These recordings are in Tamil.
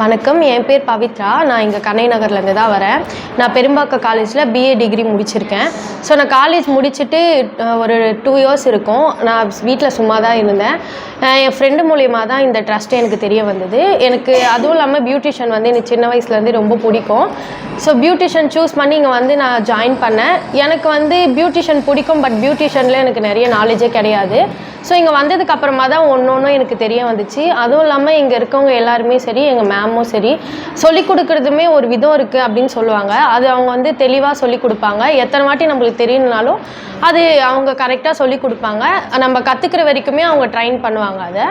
வணக்கம். என் பேர் பவித்ரா. நான் இங்கே கண்ணை நகர்லேருந்து தான் வரேன். நான் பெரும்பாக்கம் காலேஜில் பிஏ டிகிரி முடிச்சிருக்கேன். ஸோ நான் காலேஜ் முடிச்சுட்டு ஒரு டூ இயர்ஸ் இருக்கும். நான் வீட்டில் சும்மா தான் இருந்தேன் என் ஃப்ரெண்டு மூலியமாக தான் இந்த ட்ரஸ்ட் எனக்கு தெரிய வந்தது. எனக்கு அதுவும் இல்லாமல் பியூட்டிஷியன் வந்து எனக்கு சின்ன வயசுலேருந்து ரொம்ப பிடிக்கும். ஸோ பியூட்டிஷியன் சூஸ் பண்ணி இங்கே வந்து நான் ஜாயின் பண்ணேன். எனக்கு வந்து பியூட்டிஷியன் பிடிக்கும் பட் பியூட்டிஷியனில் எனக்கு நிறைய நாலேஜே கிடையாது. ஸோ இங்கே வந்ததுக்கு அப்புறமா தான் ஒன்று ஒன்றும் எனக்கு தெரிய வந்துச்சு. அதுவும் இல்லாமல் இங்கே இருக்கவங்க எல்லாருமே சரி எங்கள் மேமும் சரி சொல்லிக் கொடுக்குறதுமே ஒரு விதம் இருக்குது அப்படின்னு சொல்லுவாங்க. அது அவங்க வந்து தெளிவாக சொல்லிக் கொடுப்பாங்க. எத்தனை வாட்டி நம்மளுக்கு தெரியணுனாலும் அது அவங்க கரெக்டாக சொல்லிக் கொடுப்பாங்க. நம்ம கற்றுக்கிற வரைக்குமே அவங்க ட்ரைன் பண்ணுவாங்க அதை.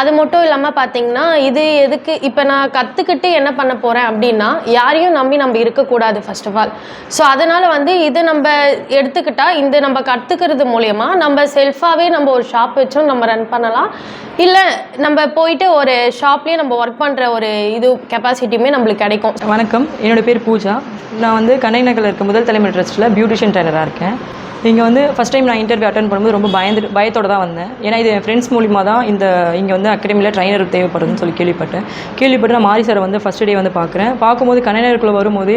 அது மட்டும் இல்லாமல் பார்த்தீங்கன்னா இது எதுக்கு இப்போ நான் கற்றுக்கிட்டு என்ன பண்ண போகிறேன் அப்படின்னா யாரையும் நம்பி நம்ம இருக்கக்கூடாது ஃபர்ஸ்ட் ஆஃப் ஆல் ஸோ அதனால் வந்து இது நம்ம எடுத்துக்கிட்டால் இந்த நம்ம கற்றுக்கிறது மூலயமா நம்ம செல்ஃபாகவே நம்ம ஒரு ஷாப் வச்சும் நம்ம ரன் பண்ணலாம். இல்லை நம்ம போயிட்டு ஒரு ஷாப்லேயே நம்ம ஒர்க் பண்ணுற ஒரு இது கெப்பாசிட்டியுமே நம்மளுக்கு கிடைக்கும். வணக்கம். என்னோட பேர் பூஜா. நான் வந்து கண்ணை நகரில் இருக்க முதல் தலைமை ட்ரஸ்ட்டில் பியூட்டிஷியன் ட்ரைனராக இருக்கேன். இங்கே வந்து ஃபஸ்ட் டைம் நான் இன்டர்வியூ அட்டன் பண்ணும்போது ரொம்ப பயந்து பயத்தோட தான் வந்தேன். ஏன்னா இது என் ஃப்ரெண்ட்ஸ் மூலிமா தான் இந்த இங்கே வந்து அகாடமியில் ட்ரைனர் தேவைப்படுதுன்னு சொல்லி கேள்விப்பட்டேன். கேள்விப்பட்டு நான் மாரி சாரை வந்து ஃபஸ்ட் டே வந்து பார்க்குறேன் பார்க்கும்போது கண்ணனருக்குள்ளே வரும்போது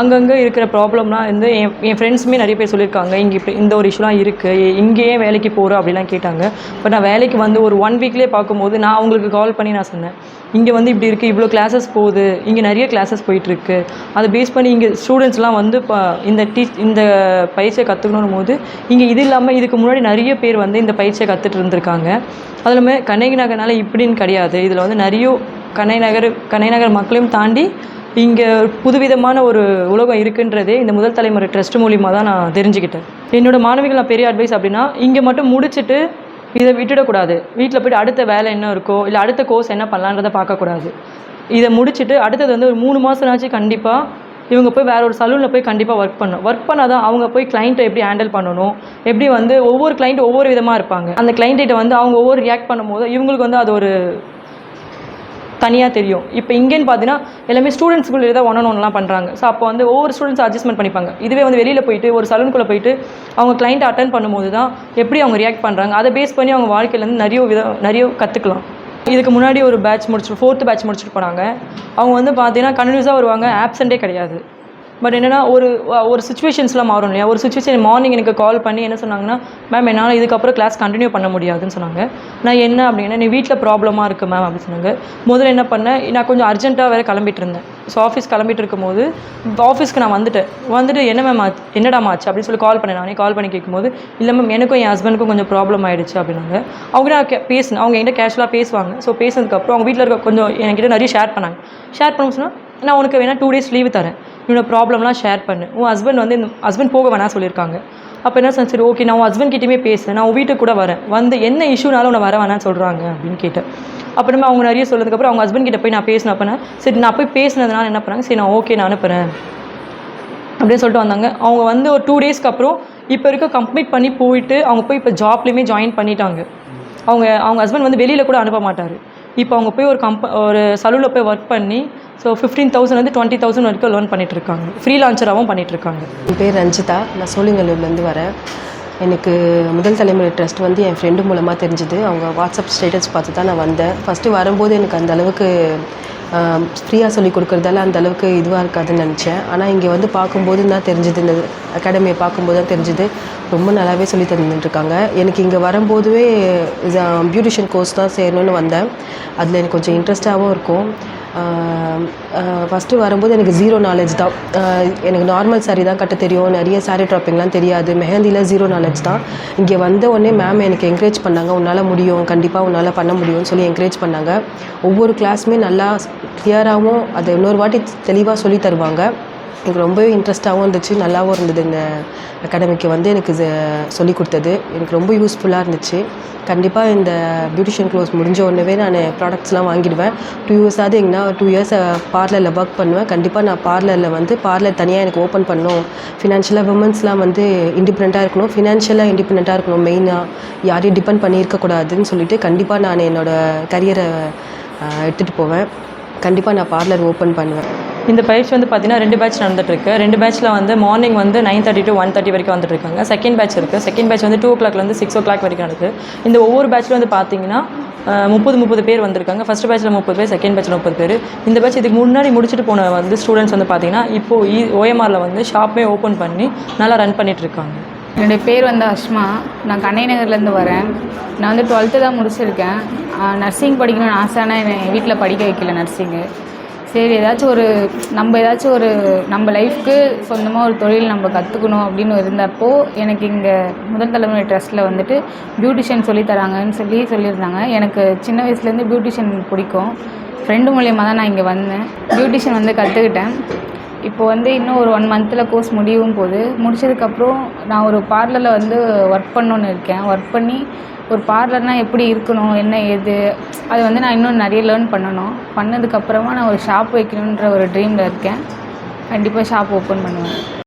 அங்கங்கே இருக்கிற ப்ராப்ளம்லாம் வந்து என் என் ஃப்ரெண்ட்ஸுமே நிறைய பேர் சொல்லியிருக்காங்க. இங்கே இப்படி இந்த ஒரு இஷ்யூலாம் இருக்குது இங்கேயே வேலைக்கு போகிறோம் அப்படிலாம் கேட்டாங்க. பட் நான் வேலைக்கு வந்து ஒரு ஒன் வீக்லேயே பார்க்கும்போது நான் அவங்களுக்கு கால் பண்ணி நான் சொன்னேன். இங்கே வந்து இப்படி இருக்குது இவ்வளோ கிளாஸஸ் போகுது. இங்கே நிறைய கிளாஸஸ் போயிட்டுருக்கு அதை பேஸ் பண்ணி இங்கே ஸ்டூடெண்ட்ஸ்லாம் வந்து இப்போ இந்த டீச் இந்த பயிற்சியை கற்றுக்கணும் போது இங்கே இது இல்லாமல் இதுக்கு முன்னாடி நிறைய பேர் வந்து இந்த பயிற்சியை கற்றுட்டு இருந்திருக்காங்க. அது இல்லாமல் கண்ணகி நகர்னால இப்படின்னு கிடையாது. இதில் வந்து நிறைய கண்ணை நகர் கண்ணை நகர் மக்களையும் தாண்டி இங்கே புதுவிதமான ஒரு உலகம் இருக்குன்றதே இந்த முதல் தலைமுறை ட்ரஸ்ட் மூலிமா தான் நான் தெரிஞ்சுக்கிட்டேன். என்னோட மாணவிகள் நான் பெரிய அட்வைஸ் அப்படின்னா இங்கே மட்டும் முடிச்சுட்டு இதை விட்டுடக்கூடாது. வீட்டில் போய்ட்டு அடுத்த வேலை என்ன இருக்கோ இல்லை அடுத்த கோர்ஸ் என்ன பண்ணலான்றதை பார்க்கக்கூடாது. இதை முடிச்சுட்டு அடுத்தது வந்து ஒரு மூணு மாதம்னாச்சும் கண்டிப்பாக இவங்க போய் வேற ஒரு சலூனில் போய் கண்டிப்பாக ஒர்க் பண்ணணும். ஒர்க் பண்ணால் தான் அவங்க போய் கிளைண்ட்டை எப்படி ஹேண்டில் பண்ணணும்? எப்படி வந்து ஒவ்வொரு கிளைண்ட் ஒவ்வொரு விதமாக இருப்பாங்க. அந்த கிளைண்ட்டை வந்து அவங்க ஒவ்வொரு ரியாக்ட் பண்ணும்போது இவங்களுக்கு வந்து அது ஒரு தனியாக தெரியும். இப்போ இங்கேன்னு பார்த்தீங்கன்னா எல்லாமே ஸ்டூடெண்ட்ஸ்குள்ளே தான் ஒன் ஒன்லாம் பண்ணுறாங்க ஸோ அப்போ வந்து ஒவ்வொரு ஸ்டூடெண்ட்ஸ் அட்ஜஸ்ட்மெண்ட் பண்ணிப்பாங்க. இதுவே வந்து வெளியில் போயிட்டு ஒரு சலூனுக்குள்ளே போயிட்டு அவங்க கிளைண்ட் அட்டன் பண்ணும்போது தான் எப்படி அவங்க ரியாக்ட் பண்ணுறாங்க அதை பேஸ் பண்ணி அவங்க வாழ்க்கையிலேருந்து நிறைய விதம் நிறைய கற்றுக்கலாம் இதுக்கு முன்னாடி ஒரு பேட்ச் முடிச்சுட்டு ஃபோர்த்து பேட்ச் முடிச்சுட்டு போனாங்க. அவங்க வந்து பார்த்தீங்கன்னா கண்டினியூஸாக வருவாங்க. ஆப்சண்ட்டே கிடையாது. பட் என்னென்னா ஒரு ஒரு சுச்சுவேஷன்ஸ்லாம் மாறும் இல்லையா? ஒரு சுச்சுவேஷன் மார்னிங் எனக்கு கால் பண்ணி என்ன சொன்னாங்கன்னா மேம் என்னால் இதுக்கப்புறம் கிளாஸ் கண்டினியூ பண்ண முடியாதுன்னு சொன்னாங்க. நான் என்ன அப்படின்னா நீ வீட்டில் ப்ராப்ளமாக இருக்குது மேம் அப்படின்னு சொன்னாங்க. முதல்ல என்ன பண்ணேன் நான் கொஞ்சம் அர்ஜென்ட்டாக வேறு கிளம்பிட்டு இருந்தேன். ஸோ ஆஃபீஸ் கிளம்பிட்டு இருக்கும்போது ஆஃபீஸ்க்கு நான் வந்துட்டேன் வந்துட்டு என்ன மேம் ஆச்சு? என்னடா ஆச்சு? அப்படின்னு சொல்லி கால் பண்ணேன் நானே. கால் பண்ணி கேட்கும்போது இல்லை மேம் எனக்கும் என் ஹஸ்பண்டுக்கும் கொஞ்சம் ப்ராப்ளம் ஆகிடுச்சு அப்படின்னாங்க. அவங்க நான் கே- பேசினேன் அவங்க என்கிட்ட கேஷுவலாக பேசுவாங்க. ஸோ பேசினதுக்கப்புறம் அவங்க வீட்டில் இருக்க கொஞ்சம் என்கிட்ட நிறைய ஷேர் பண்ணாங்க. ஷேர் பண்ண சொன்னால் நான் உனக்கு வேணால் டூ டேஸ் லீவு தரேன். என்னோட ப்ராப்ளம்லாம் ஷேர் பண்ணு. உன் ஹஸ்பண்ட் வந்து இந்த ஹஸ்பண்ட் போக வேணாம் சொல்லியிருக்காங்க. அப்போ என்ன சொன்னேன் சரி ஓகே நான் உன் ஹஸ்பண்ட் கிட்டேயுமே பேசுகிறேன் நான் உன் வீட்டுக்கு கூட வரேன். வந்து என்ன இஷ்யூனாலும் உன்னை வர வேணாம்னு சொல்கிறாங்க அப்படின்னு கேட்டேன். அப்புறமா அவங்க நிறைய சொன்னதுக்கப்புறம் அவங்க ஹஸ்பண்ட் கிட்ட போய் நான் பேசினேன். அப்போனா சரி நான் போய் பேசினதுனால என்ன பண்ணாங்க? சரி நான் ஓகே நான் அனுப்புகிறேன் அப்படின்னு சொல்லிட்டு வந்தாங்க. அவங்க வந்து ஒரு டூ டேஸ்க்கு அப்புறம் இப்போ இருக்க கம்ப்ளீட் பண்ணி போயிட்டு அவங்க போய் இப்போ ஜாப்லேயுமே ஜாயின் பண்ணிட்டாங்க. அவங்க அவங்க ஹஸ்பண்ட் வந்து வெளியில் கூட அனுப்ப மாட்டார். இப்போ அவங்க போய் ஒரு கம்ப ஒரு சலூனில் போய் ஒர்க் பண்ணி ஸோ ஃபிஃப்டீன் தௌசண்ட் வந்து டுவெண்ட்டி தௌசண்ட் வரைக்கும் லோன் பண்ணிகிட்ருக்காங்க ஃப்ரீலான்சராகவும் ஃப்ரீ என் பேர் ரஞ்சிதா. நான் சோழிங்கல்லூர்லேருந்து வரேன். எனக்கு முதல் தலைமுறை ட்ரஸ்ட் வந்து என் ஃப்ரெண்டு மூலமாக தெரிஞ்சுது. அவங்க வாட்ஸ்அப் ஸ்டேட்டஸ் பார்த்து தான் நான் வந்தேன். ஃபஸ்ட்டு வரும்போது எனக்கு அந்த அளவுக்கு ஃப்ரீயாக சொல்லி கொடுக்குறதால அந்த அளவுக்கு இதுவாக இருக்காதுன்னு நினச்சேன். ஆனால் இங்கே வந்து பார்க்கும்போது தான் தெரிஞ்சுது இந்த அகாடமியை பார்க்கும்போது தான் தெரிஞ்சுது. ரொம்ப நல்லாவே சொல்லி தந்துட்டுருக்காங்க. எனக்கு இங்கே வரும்போதுவே பியூட்டிஷியன் கோர்ஸ் தான் சேரணும்னு வந்தேன். அதில் எனக்கு கொஞ்சம் இன்ட்ரெஸ்ட்டாகவும் இருக்கும். ஃபஸ்ட்டு வரும்போது எனக்கு ஜீரோ நாலேஜ் தான். எனக்கு நார்மல் சாரீ தான் கட்ட தெரியும். நிறைய சாரீ ட்ராப்பிங்லாம் தெரியாது. மெஹந்தியில் ஜீரோ நாலேஜ் தான். இங்கே வந்த உடனே மேம் எனக்கு என்கரேஜ் பண்ணாங்க. உன்னால் முடியும். கண்டிப்பாக உன்னால் பண்ண முடியும்னு சொல்லி என்கரேஜ் பண்ணாங்க. ஒவ்வொரு கிளாஸுமே நல்லா கிளியராகவும் அதை இன்னொரு வாட்டி தெளிவாக சொல்லி தருவாங்க. எனக்கு ரொம்பவே இன்ட்ரெஸ்ட்டாகவும் இருந்துச்சு நல்லாவும் இருந்தது இந்த அகாடமிக்கு வந்து எனக்கு இது சொல்லி கொடுத்தது. எனக்கு ரொம்ப யூஸ்ஃபுல்லாக இருந்துச்சு. கண்டிப்பாக இந்த பியூட்டிஷியன் க்ளோஸ் முடிஞ்ச உடனே நான் ப்ராடக்ட்ஸ்லாம் வாங்கிடுவேன். டூ இயர்ஸாவது எங்கன்னா டூ இயர்ஸ் பார்லரில் ஒர்க் பண்ணுவேன். கண்டிப்பாக நான் பார்லரில் வந்து பார்லர் தனியாக எனக்கு ஓப்பன் பண்ணணும். ஃபினான்ஷியலாக உமன்ஸ்லாம் வந்து இண்டிபெண்ட்டாக இருக்கணும். ஃபினான்ஷியலாக இண்டிபெண்ட்டாக இருக்கணும். மெயினாக யாரையும் டிபெண்ட் பண்ணியிருக்கக்கூடாதுன்னு சொல்லிட்டு கண்டிப்பாக நான் என்னோடய கரியரை எடுத்துகிட்டு போவேன். கண்டிப்பாக நான் பார்லர் ஓப்பன் பண்ணுவேன். இந்த பயிற்சி வந்து பார்த்தீங்கன்னா ரெண்டு பேட்ச் நடந்துட்டுருக்கு. ரெண்டு பேட்ச்சில் வந்து மார்னிங் வந்து nine thirty to one thirty வரைக்கும் வந்துட்டு இருக்காங்க செகண்ட் பேட்ச் இருக்குது செகண்ட் பேட்ச் வந்து டூ ஓ கிளாக்லேருந்து சிக்ஸ் ஓ கிளாக் வரைக்கும் நடக்குது. இந்த ஒவ்வொரு பேட்ச்சில் வந்து பார்த்தீங்கன்னா முப்பது முப்பது பேர் வந்திருக்காங்க. ஃபஸ்ட் பேட்ச்சில் முப்பது பேர் செகண்ட் பேட்சில் முப்பது பேர். இந்த பேட்ச் இதுக்கு முன்னாடி முடிச்சுட்டு போன வந்து ஸ்டூடெண்ட்ஸ் வந்து பார்த்தீங்கன்னா இப்போது ஓஎம்ஆரில் வந்து ஷாப்பே ஓப்பன் பண்ணி நல்லா ரன் பண்ணிட்டு இருக்காங்க என்னுடைய பேர் வந்து அஷ்மா. நான் கண்ணை நகர்லேருந்து வரேன். நான் வந்து டுவெல்த்து தான் முடிச்சிருக்கேன். நர்சிங் படிக்கணும்னு ஆசை ஆனால் என்னை வீட்டில் படிக்க வைக்கல நர்சிங்கு சரி ஏதாச்சும் ஒரு நம்ம ஏதாச்சும் ஒரு நம்ம லைஃப்க்கு சொந்தமாக ஒரு தொழில் நம்ம கற்றுக்கணும் அப்படின்னு இருந்தப்போ எனக்கு இங்கே முதல் தலைமுறை ட்ரஸ்ட்டில் வந்துட்டு பியூட்டிஷியன் சொல்லித்தராங்கன்னு சொல்லி சொல்லியிருந்தாங்க. எனக்கு சின்ன வயசுலேருந்து பியூட்டிஷியன் பிடிக்கும். ஃப்ரெண்டு மூலியமாக தான் நான் இங்கே வந்தேன். பியூட்டிஷியன் வந்து கற்றுக்கிட்டேன் இப்போ வந்து இன்னும் ஒரு ஒன் மந்தில் கோர்ஸ் முடியவும் போகுது. முடிச்சதுக்கப்புறம் நான் ஒரு பார்லரில் வந்து ஒர்க் பண்ணணுன்னு இருக்கேன். ஒர்க் பண்ணி ஒரு பார்லர்னால் எப்படி இருக்கணும்? என்ன ஏது? அது வந்து நான் இன்னும் நிறைய லேர்ன் பண்ணணும். பண்ணதுக்கப்புறமா நான் ஒரு ஷாப் வைக்கணுன்ற ஒரு ட்ரீமில் இருக்கேன். கண்டிப்பாக ஷாப் ஓப்பன் பண்ணுவேன்.